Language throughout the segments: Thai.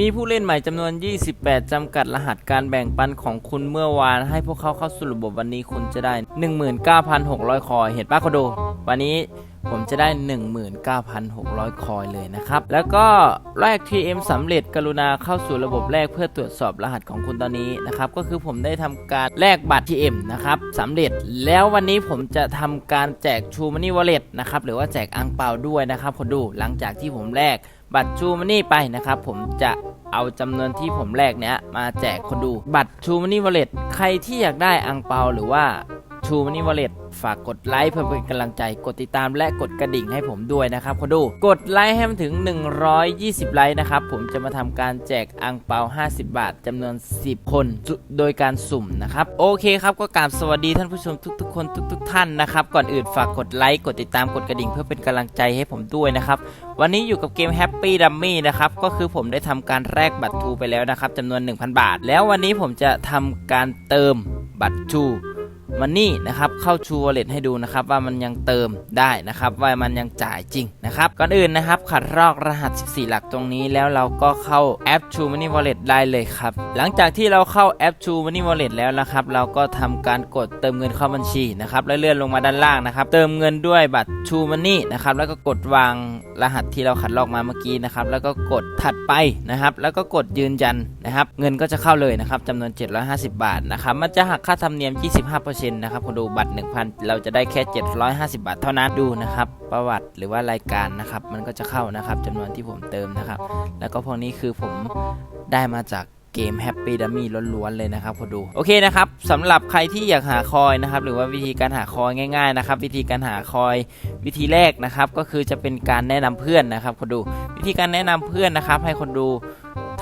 มีผู้เล่นใหม่จำนวน 28 จำกัดรหัสการแบ่งปันของคุณเมื่อวาน ให้พวกเขาเข้าสู่ระบบวันนี้คุณจะได้ 19,600 คอย เห็นป้าคโด วันนี้ผมจะได้ 19,600 คอยเลยนะครับ แล้วก็แลก TM สำเร็จกรุณาเข้าสู่ระบบแรกเพื่อตรวจสอบรหัสของคุณตอนนี้นะครับ ก็คือผมได้ทำการแลกบัตร TM นะครับสำเร็จ แล้ววันนี้ผมจะทำการแจกชูมันนี่วอลเล็ตนะครับ หรือว่าแจกอังเปาด้วยนะครับคนดู หลังจากที่ผมแลก บัตรชูมันนี่ไปนะครับผมจะเอาจำนวนที่ผมแลกเนี้ยมาแจกคนดู บัตรชูมันนี่วอลเล็ตใครที่อยากได้อังเปาหรือว่าชูมันนี่วอลเล็ต ฝากกดไลค์เพื่อเป็นกำลังใจ กดติดตามและกดกระดิ่งให้ผมด้วยนะครับคนดู กดไลค์ให้มันถึง 120 ไลค์นะครับ ผมจะมาทำการแจกอังเปา 50 บาทจำนวน 10 คน โดยการสุ่มนะครับ โอเคครับก็กราบสวัสดีท่านผู้ชมทุกๆ คนทุก ๆ ท่านนะครับ ก่อนอื่นฝากกดไลค์ กดติดตามกดกระดิ่งเพื่อเป็นกำลังใจให้ผมด้วยนะครับ วันนี้อยู่กับเกม Happy Dummy นะครับ ก็คือผมได้ทำการแลกบัตรทูไปแล้วนะครับจำนวน 1,000 บาท แล้ววันนี้ผมจะทำการเติมบัตรทู มันนี่นะครับเข้าชูวอลเล็ตให้ดูนะครับว่ามันยังเติมได้นะครับว่ามันยังจ่ายจริงนะครับก่อนอื่นนะครับขัดลอกรหัส 14 หลักตรงนี้แล้วเราก็เข้าแอป True Money Wallet ได้เลยครับหลังจากที่เราเข้าแอป True Money Wallet แล้วนะครับเราก็ทำการกดเติมเงินเข้าบัญชีนะครับแล้วเลื่อนลงมาด้านล่างนะครับเติมเงินด้วยบัตร True Money นะครับแล้วก็กดวางรหัสที่เราขัดลอกมาเมื่อกี้นะครับแล้วก็กดถัดไปนะครับแล้วก็กดยืนยันนะครับเงินก็จะเข้าเลยนะครับจำนวน 750 บาทนะครับมันจะหักค่าธรรมเนียม 25%นะครับคุณดูบัตร 1,000 เราจะได้แค่ 750 บาทเท่านั้นดูนะครับประวัติหรือว่ารายการนะครับมันก็จะเข้านะครับจำนวนที่ผมเติมนะครับ แล้วก็พวกนี้คือผมได้มาจากเกม Happy Dummy ล้วนๆเลยนะครับพอดู โอเคนะครับสำหรับใครที่อยากหาคอยนะครับ หรือว่าวิธีการหาคอยง่าย ๆนะครับ วิธีการหาคอยวิธีแรกนะครับ ก็คือจะเป็นการแนะนำเพื่อนนะครับคนดู วิธีการแนะนำเพื่อนนะครับ ให้คนดู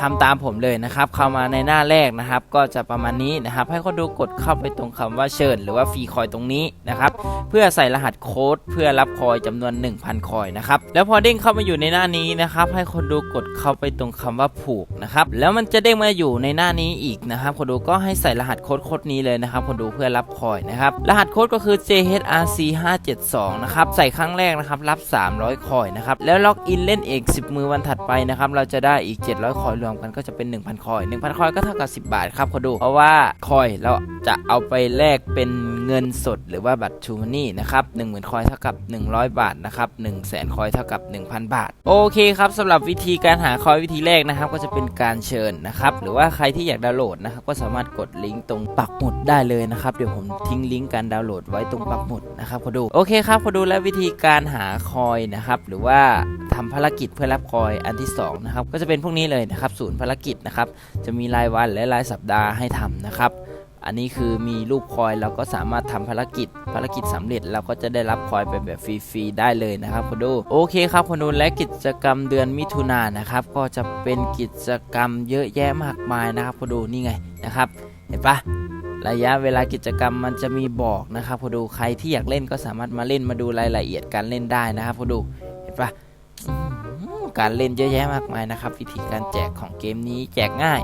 ทำตามผมเลยนะครับ เข้ามาในหน้าแรกนะครับ ก็จะประมาณนี้นะครับ ให้คนดูกดเข้าไปตรงคำว่าเชิญหรือว่าฟรีคอยตรงนี้นะครับ เพื่อใส่รหัสโค้ดเพื่อรับคอยจำนวน 1,000 คอยนะครับ แล้วพอเด้งเข้ามาอยู่ในหน้านี้นะครับ ให้คนดูกดเข้าไปตรงคำว่าผูกนะครับ แล้วมันจะเด้งมาอยู่ในหน้านี้อีกนะครับ คนดูก็ให้ใส่รหัสโค้ดโค้ดนี้เลยนะครับ คนดูเพื่อรับคอยนะครับ รหัสโค้ดก็คือ JHRC 572นะครับ ใส่ครั้งแรกนะครับ รับ 300 คอยนะครับ แล้วล็อกอินเล่นเอก10 มือวันถัดไปนะครับ เราจะได้อีก 700 คอยรวมกันก็จะเป็น 1,000 คอย 1,000 คอยก็เท่ากับ 10 บาทครับคนดู เพราะว่าคอยเราจะเอาไปแลกเป็นเงินสดหรือว่าบัตรชูมันนี่นะครับ10,000 คอยเท่ากับ 100 บาทนะครับ100,000 คอยเท่ากับ 1,000 บาท โอเคครับสำหรับวิธีการหาคอยวิธีแรกนะครับ ก็จะเป็นการเชิญนะครับ หรือว่าใครที่อยากดาวน์โหลดนะครับ ก็สามารถกดลิงก์ตรงปักหมุดได้เลยนะครับ เดี๋ยวผมทิ้งลิงก์การดาวน์โหลดไว้ตรงปักหมุดนะครับพอดู โอเคครับพอดูและวิธีการหาคอยนะครับ หรือว่า ทำภารกิจเพื่อรับคอยอันที่สองนะครับก็จะเป็นพวกนี้เลยนะครับศูนย์ภารกิจนะครับจะมีรายวันและรายสัปดาห์ให้ทำนะครับอันนี้คือมีรูปคอยเราก็สามารถทำภารกิจ ภารกิจสำเร็จเราก็จะได้รับคอยไปแบบฟรีๆได้เลยนะครับคุณดูโอเคครับคุณดูและกิจกรรมเดือนมิถุนายนนะครับก็จะเป็นกิจกรรมเยอะแยะมากมายนะครับคุณดูนี่ไงนะครับ เห็นปะระยะเวลากิจกรรมมันจะมีบอกนะครับคุณดูใครที่อยากเล่นก็สามารถมาเล่นมาดูรายละเอียดการเล่นได้นะครับคุณดูเห็นปะ การเล่นเยอะแยะมากมายนะครับ วิธีการแจกของเกมนี้แจกง่าย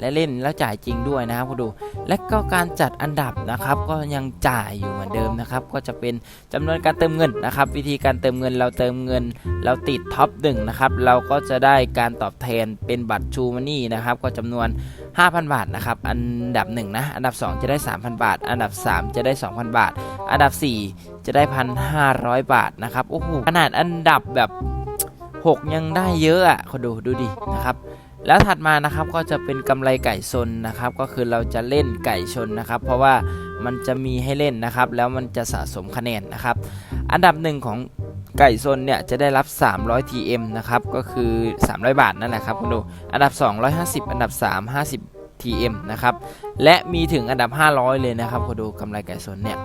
และเล่นแล้วจ่ายจริงด้วยนะครับคุณดู และก็การจัดอันดับนะครับ ก็ยังจ่ายอยู่เหมือนเดิมนะครับ ก็จะเป็นจำนวนการเติมเงินนะครับ วิธีการเติมเงินเราเติมเงิน เราติดท็อปหนึ่งนะครับ เราก็จะได้การตอบแทนเป็นบัตรชูมันนี่นะครับ ก็จำนวน 5,000 บาทนะครับ อันดับ1นะ อันดับ 2 จะได้ 3,000 บาท อันดับ 3 จะได้ 2,000 บาท อันดับ 4 จะได้ 1,500 บาทนะครับ โอ้โห ขนาดอันดับแบบ 6 ยังได้เยอะอะคนดูดูดินะครับ แล้วถัดมานะครับก็จะเป็นกำไรไก่ชนนะครับ ก็คือเราจะเล่นไก่ชนนะครับ เพราะว่ามันจะมีให้เล่นนะครับ แล้วมันจะสะสมคะแนนนะครับ อันดับหนึ่งของไก่ชนเนี่ยจะได้รับ 300 TM นะครับ ก็คือ 300 บาทนั่นแหละครับคุณดู อันดับ250 อันดับ 3 50 TM นะครับ และมีถึงอันดับ 500 เลยนะครับคุณดูกำไรไก่ชนเนี่ย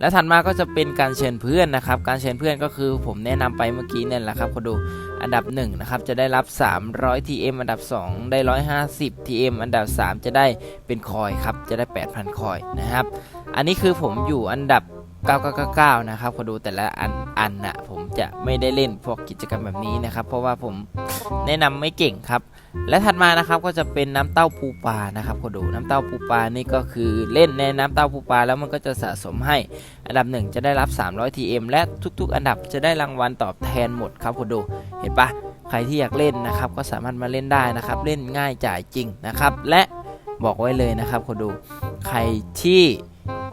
แล้วถัดมาก็จะเป็นการเชิญเพื่อนนะครับ การเชิญเพื่อนก็คือผมแนะนำไปเมื่อกี้นั่นแหละครับคุณดูอันดับ1นะครับจะได้รับ 300 TM อันดับ 2 ได้ 150 TM อันดับ 3 จะได้เป็นคอยครับจะได้ 8,000 คอยนะครับ อันนี้คือผมอยู่อันดับ 999 นะครับขอดูแต่ละอันอันนะผมจะไม่ได้เล่นพวกกิจกรรมแบบนี้นะครับ เพราะว่าผมแนะนำไม่เก่งครับ และถัดมานะครับก็จะเป็นน้ำเต้าปูปลานะครับขอดูน้ำเต้าปูปลานี่ก็คือเล่นในน้ำเต้าปูปลาแล้วมันก็จะสะสมให้ อันดับ 1 จะได้รับ 300 TM และทุกๆ อันดับจะได้รางวัลตอบแทนหมดครับคุณดูเห็นปะขรที่อยากเล่นนะครับก็สามารถมาเล่นได้นะครับ เล่นง่ายจ่ายจริงนะครับ และบอกไว้เลยนะครับคนดูใครที่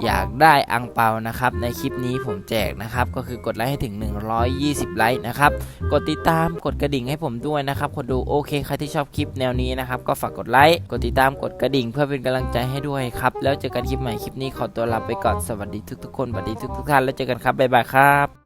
อยากได้อังเปานะครับ ในคลิปนี้ผมแจกนะครับ ก็คือกดไลค์ให้ถึง 120 ไลค์นะครับ กดติดตามกดกระดิ่งให้ผมด้วยนะครับคนดูโอเคใครที่ชอบคลิปแนวนี้นะครับ ก็ฝากกดไลค์กดติดตามกดกระดิ่ง เพื่อเป็นกำลังใจให้ด้วยครับ แล้วเจอกันคลิปใหม่คลิปนี้ขอตัวลาไปก่อนสวัสดีทุกๆคนสวัสดีทุกๆท่านแล้วเจอกันครับบ๊ายบายครับ